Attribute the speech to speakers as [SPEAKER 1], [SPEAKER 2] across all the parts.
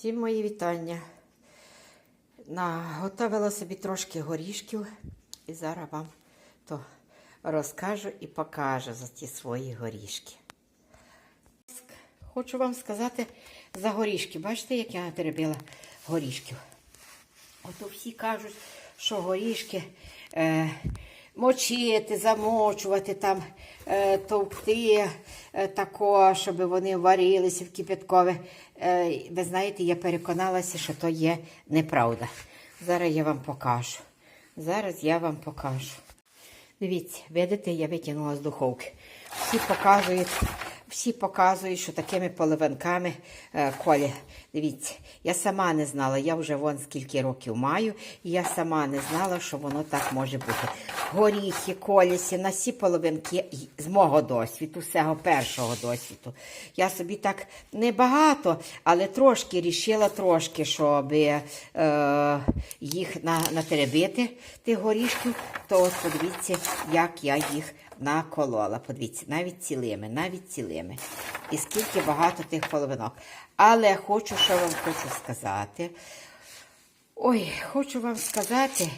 [SPEAKER 1] Всім мої вітання. Наготовила собі трошки горішків і зараз вам то розкажу і покажу за ті свої горішки. Хочу вам сказати за горішки. Бачите, як я натеребила горішків? Ото всі кажуть, що горішки е, мочити, замочувати, там, е, товкти е, тако, щоб вони варилися в кипяткове. Е, ви знаєте, я переконалася, що то є неправда. Зараз я вам покажу. Зараз я вам покажу. Дивіться, видите, я витягнула з духовки. Всі показують, всі показують, що такими поливанками е, колі. Дивіться, я сама не знала, я вже вон скільки років маю, і я сама не знала, що воно так може бути. Горіхи, колісі, на всі половинки з мого досвіду, всього першого досвіду. Я собі так небагато, але трошки рішила трошки, щоб е, їх на, натеребити, тих горішків, то от подивіться, як я їх наколола. Подивіться, навіть цілими, навіть цілими. І скільки багато тих половинок. Але хочу, що вам хочу сказати. Ой, хочу вам сказати.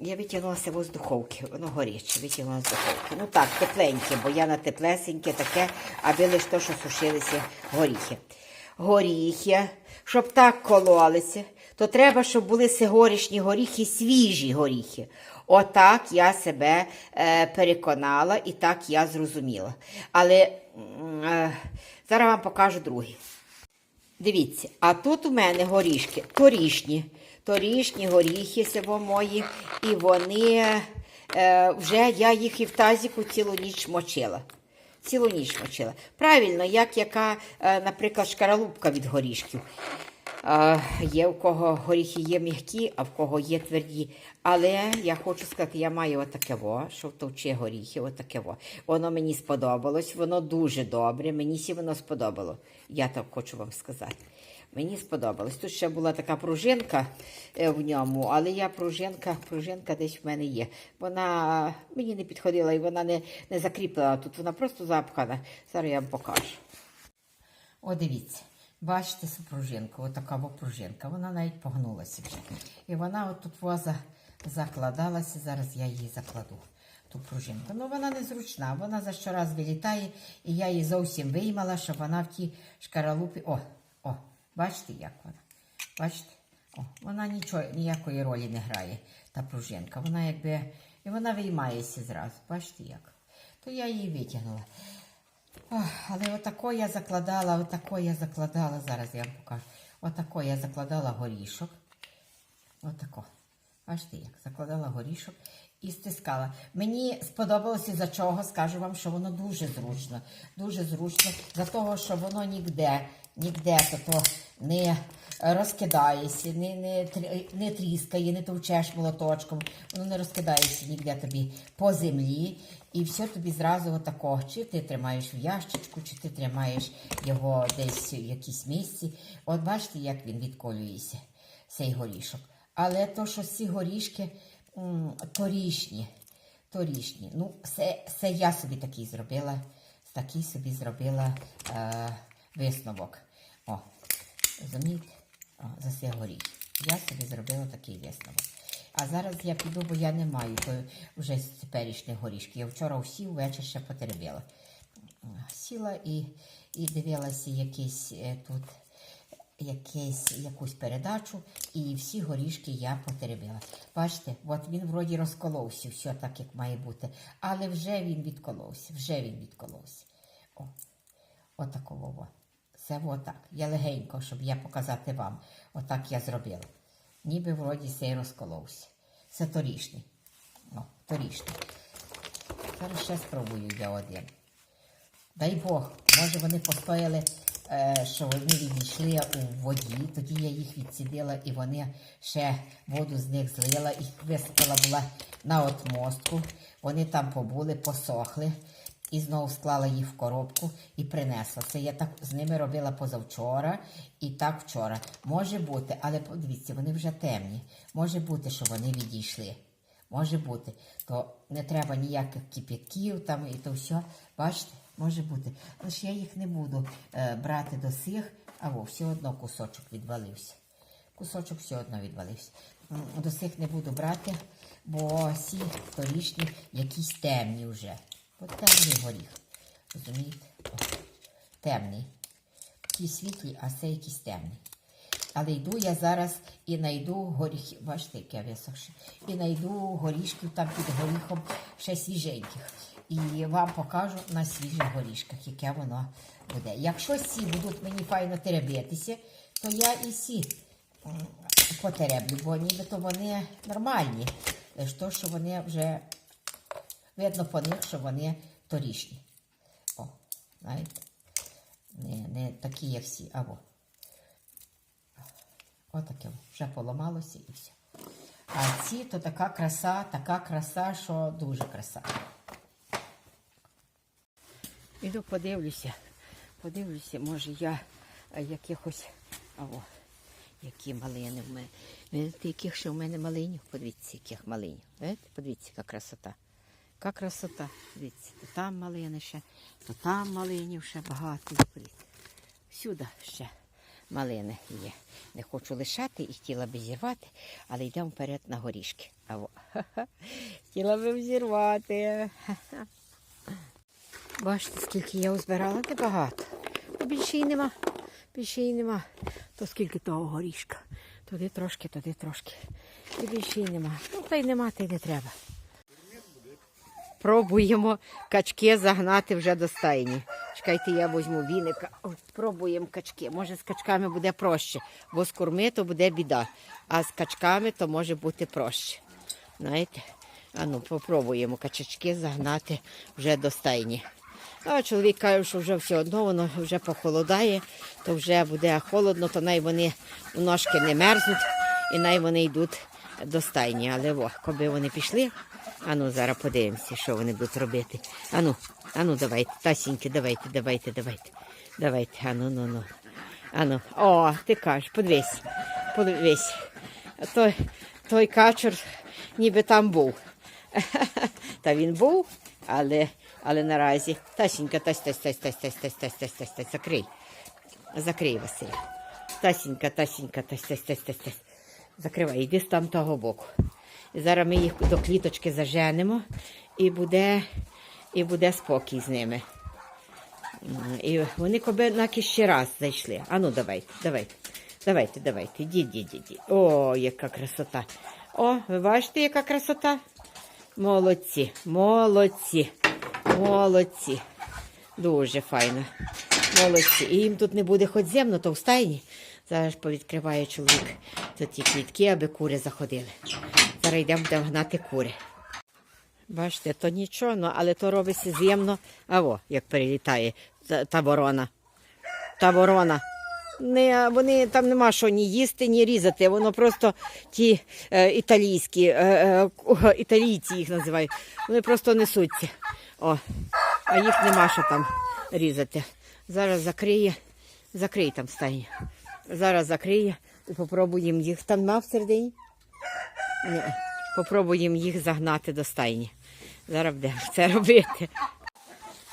[SPEAKER 1] Я витягнулася з духовки, воно горяче, витягнула з духовки. Ну так, тепленьке, бо я на теплесеньке таке, аби лише то, що сушилися горіхи. Горіхи, щоб так кололися, то треба, щоб були сигорішні горіхи, свіжі горіхи. Отак я себе е, переконала і так я зрозуміла. Але е, зараз вам покажу другий. Дивіться, а тут у мене горішки торішні. Торішні горіхи сього мої, і вони е, вже я їх і в тазіку цілу ніч мочила. Цілу ніч мочила. Правильно, як яка, е, наприклад, шкаралупка від горішків. Е, є в кого горіхи є м'які, а в кого є тверді. Але я хочу сказати, я маю отаке во, що втовче горіхи, отаке во. Воно мені сподобалось, воно дуже добре, мені сі воно сподобало. Я так хочу вам сказати. Мені сподобалось. Тут ще була така пружинка е, в ньому, але я пружинка, пружинка десь в мене є. Вона мені не підходила і вона не, не закріплена тут, вона просто запхана. Зараз я вам покажу. О, дивіться. Бачите цю пружинку, отака пружинка. Вона навіть погнулася вже. І вона от тут воза закладалася. Зараз я її закладу, ту пружинку. Ну вона незручна, вона за щораз вилітає, і я її зовсім виймала, щоб вона в тій шкаралупі. О, о, бачите, як вона? Бачите? О, вона нічого, ніякої ролі не грає, та пружинка. Вона якби. І вона виймається зразу. Бачите як? То я її витягнула. Але отако я закладала, отако я закладала, зараз я вам покажу. Отако я закладала горішок. Отако. Бачите, як закладала горішок і стискала. Мені сподобалося за чого, скажу вам, що воно дуже зручно. Дуже зручно, за того, що воно ніде, ніде то не розкидається, не, не, не тріскає, не товчеш молоточком, воно не розкидається ніде тобі по землі. І все тобі зразу отако. Чи ти тримаєш в ящичку, чи ти тримаєш його десь в якійсь місці. От бачите, як він відколюється, цей горішок. Але то, що ці горішки торішні, торішні. Ну, це, це я собі такий зробила, такий собі зробила е, висновок. Розумієте? За це горіх. Я собі зробила такий висновок. А зараз я піду, бо я не маю вже з теперішніх горішків. Я вчора всі ввечері ще потеребила. Сіла і, і дивилася якийсь е, тут якийсь, якусь передачу, і всі горішки я потеребила. Бачите, от він вроді розколовся, все так, як має бути. Але вже він відколовся, вже він відколовся. О, отаково. во. Це отак. Я легенько, щоб я показати вам. Отак я зробила. Ніби вроді цей розколовся. Це торішній. О, торішній. Зараз ще спробую я один. Дай Бог, може вони постояли, е, що вони відійшли у воді, тоді я їх відсідила і вони ще воду з них злила і висипала була на отмостку. Вони там побули, посохли і знову склала їх в коробку і принесла. Це я так з ними робила позавчора і так вчора. Може бути, але подивіться, вони вже темні. Може бути, що вони відійшли. Може бути, то не треба ніяких кипятків там і то все. Бачите, може бути. Лише я їх не буду е, брати до сих, Або все одно кусочок відвалився. Кусочок все одно відвалився. До цих не буду брати, бо ці торішні якісь темні вже. От темний горіх. Розумієте? О, темний. Ті світлі, а це якийсь темний. Але йду я зараз і знайду горіхи. Бачите, яке висохше. І знайду горішків там під горіхом ще свіженьких. І вам покажу на свіжих горішках, яке воно буде. Якщо сі будуть мені файно теребитися, то я і сі потереблю, бо нібито вони нормальні. Лише то, що вони вже видно по них, що вони торішні. О, знаєте, не, не такі, як всі. Або. Отаке вже поламалося і все. А ці то така краса, така краса, що дуже краса. Іду подивлюся. Подивлюся, може я е, якихось. Аво, які малини в мене. Видите, яких ще в мене малинів? Подивіться, яких малинів. Видите? Подивіться, яка красота. Яка красота. Дивіться, то там малини ще, то там малинів ще багато. Всюди ще малини є. Не хочу лишати і хотіла би зірвати, але йдемо вперед на горішки. Аво. Хотіла би зірвати. Бачите, скільки я узбирала, небагато. Більше і нема. Більше і нема. То скільки того горішка. Туди трошки, туди трошки. І більше і нема. Ну, та й нема, та й не треба. Пробуємо качки загнати вже до стайні. Чекайте, я візьму віника. Пробуємо качки. Може, з качками буде проще, бо з курми то буде біда, а з качками то може бути проще. Знаєте? А ну, попробуємо качачки загнати вже до стайні. А чоловік каже, що вже все одно воно вже похолодає, то вже буде холодно, то най вони ножки не мерзнуть і най вони йдуть до стайні. Але о, коли вони пішли, ану зараз подивимося, що вони будуть робити. Ану, ану, давайте, тасіньки, давайте, давайте, давайте. Давайте, ану, ну, ну. Ану, о, ти кажеш, подивись, подивись. Той, той качур ніби там був. Та він був, але, але наразі. Тасінька, тась, тась, тась, тась, тась, тась, тась, тась, тась, тась, закрий. Закрий, Василь. Тасінька, тасінька, тась, тась, тась, тась, тась. Закривай, йди з там того боку. Зараз ми їх до кліточки заженемо і буде, і буде спокій з ними. І вони коби наки ще раз зайшли. Ану, давайте, давайте. Давайте, давайте, ідіть, ідіть. О, яка красота. О, ви бачите, яка красота? Молодці, молодці, молодці. Дуже файно. Молодці. І їм тут не буде хоч земно, то в стайні. Зараз повідкриває чоловік тут ті клітки, аби кури заходили. Зараз йдемо будемо гнати кури. Бачите, то нічого, ну, але то робиться з'ємно. А во, як перелітає та, та ворона. Та ворона. Не, вони там нема що ні їсти, ні різати. Воно просто ті е, італійські, е, е, італійці їх називають. Вони просто несуться. О, а їх нема що там різати. Зараз закриє, закрий там стайня. Зараз закриє і попробуємо їх. Там нема всередині? Ні. Попробуємо їх загнати до стайні. Зараз будемо це робити.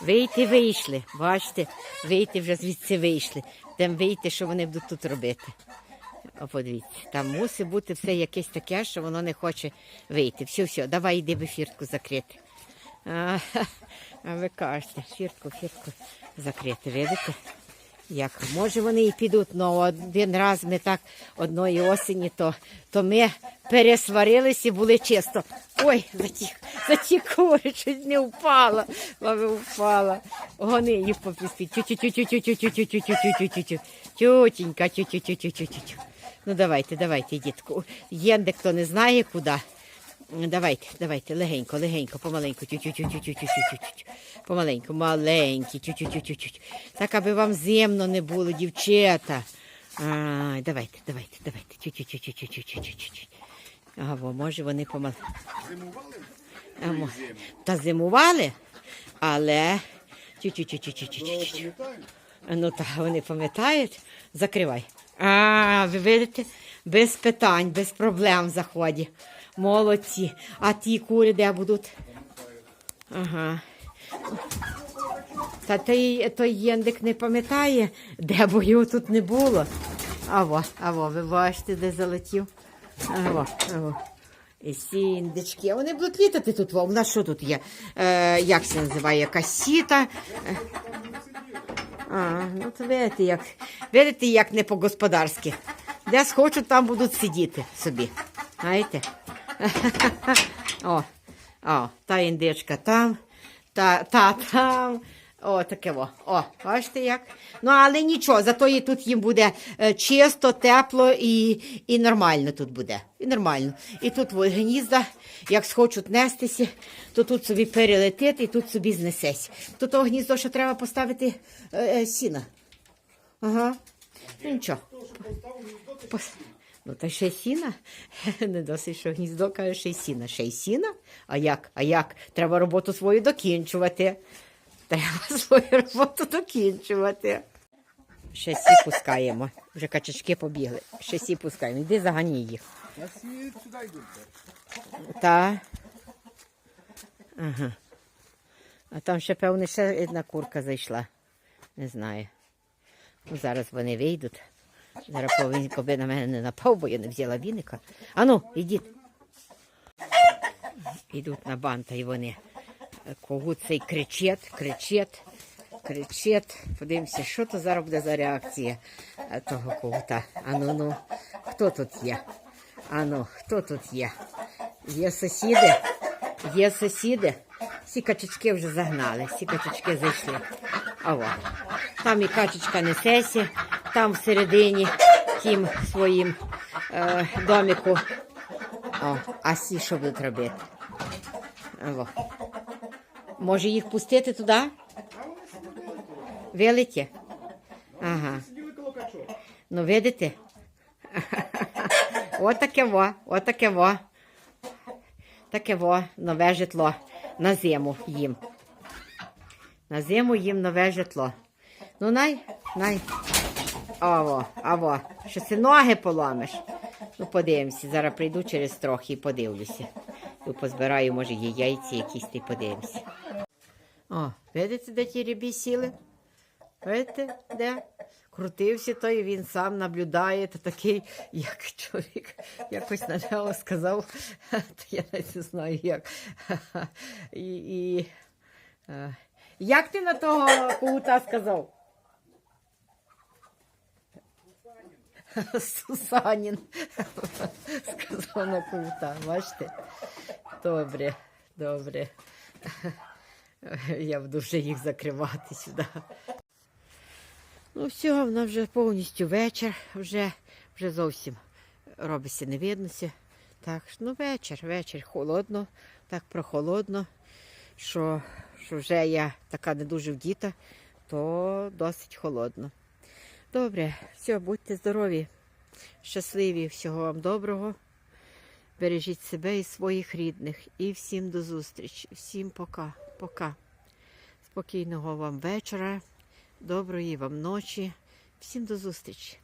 [SPEAKER 1] Вийти вийшли. Бачите, вийти вже звідси вийшли. Будемо вийти, що вони будуть тут робити. О, подивіться, там мусить бути все якесь таке, що воно не хоче вийти. Все, все, давай йди в ефірку закрити. А, а ви кажете, фіртку, фіртку закрити, видите? Як може вони і підуть, але один раз ми так одної осені, то то ми пересварилися і були чисто. Ой, за ті кури, щось не впала, лаве впала. Вони їх попісти. тю тю-тю-тю-тю-тю-тю-тю. тю тю тю тю тюченька. Ть тю тю тю тю тю. Ну давайте, давайте, дітку. Єнде хто не знає, куди. Давайте, давайте, легенько, легенько, помаленьку. Помаленьку, маленькі, тю-тю-тю-тю-тю. Так, аби вам земно не було, дівчата. Ай, давайте, давайте, давайте. Ага, може вони помал... А, Та зимували, але. Ну так, вони пам'ятають. Закривай. А, ви видите? Без питань, без проблем в заході. Молодці. А ті кури де будуть? Ага. Та той, той єндик не пам'ятає, де бо його тут не було. Аво, аво, ви бачите, де залетів. Аво, аво. І сіндечки. А вони будуть літати тут. У нас що тут є? Е, як це називає? Якась сіта. Е, А, ну то видите, як, видите, як не по-господарськи. Де схочуть, там будуть сидіти собі. Знаєте? О, о, та індичка там, та, та там. О, таке во. О, бачите як? Ну, але нічого, зато і тут їм буде е, чисто, тепло і, і нормально тут буде. І нормально. І тут гнізда, як схочуть нестися, то тут собі перелетить і тут собі знесесь. То того гніздо ще треба поставити е, е, сіна. Ага. Ну, нічого. Ну, та ще й сіна. Не досить, що гніздо каже, ще й сіна. Ще й сіна? А як? А як? Треба роботу свою докінчувати. Треба свою роботу докінчувати. Ще сі пускаємо. Вже качачки побігли. Ще сі пускаємо. Йди загані їх. Та. Ага. А там ще, певне, ще одна курка зайшла. Не знаю. Ну, зараз вони вийдуть. Зараз повинен би на мене не напав, бо я не взяла віника. Ану, ідіть. Ідуть на банта і вони. Когут цей кричить, кричить, кричить. Подивимося, що то зараз буде за реакція е, того когута. Ану, ну, хто тут є? Ану, хто тут є? Є сусіди? Є сусіди? Всі качечки вже загнали, всі качечки зайшли. Аво. Там і качечка несеся, там всередині тім своїм е, доміку. О, а сі що будуть робити? Аво. Може їх пустити туди? Вилиті? Ага. Ну, видите? Отаке во, отаке во. Таке во, нове житло. На зиму їм. На зиму їм нове житло. Ну, най, най. Аво, аво. Що ти ноги поламиш? Ну, подивимося. Зараз прийду через трохи і подивлюся. І позбираю, може, є яйці якісь, ти подивимося. О, видите, де ті рябі сіли? Видите, де? Крутився той, він сам наблюдає, то такий, як чоловік якось на нього сказав, то я навіть не знаю як. І, і, е, як ти на того кута сказав? Сусанін сказав на кута, бачите? Добре, добре. Я буду вже їх закривати сюди. Ну, все, вона вже повністю вечір, вже, вже зовсім робиться не виднося. Так, ну вечір, вечір, холодно, так прохолодно, що, що вже я така не дуже вдіта, то досить холодно. Добре, все, будьте здорові, щасливі, всього вам доброго. Бережіть себе і своїх рідних. І всім до зустрічі. Всім пока. Пока. Спокійного вам вечора, доброї вам ночі. Всім до зустрічі.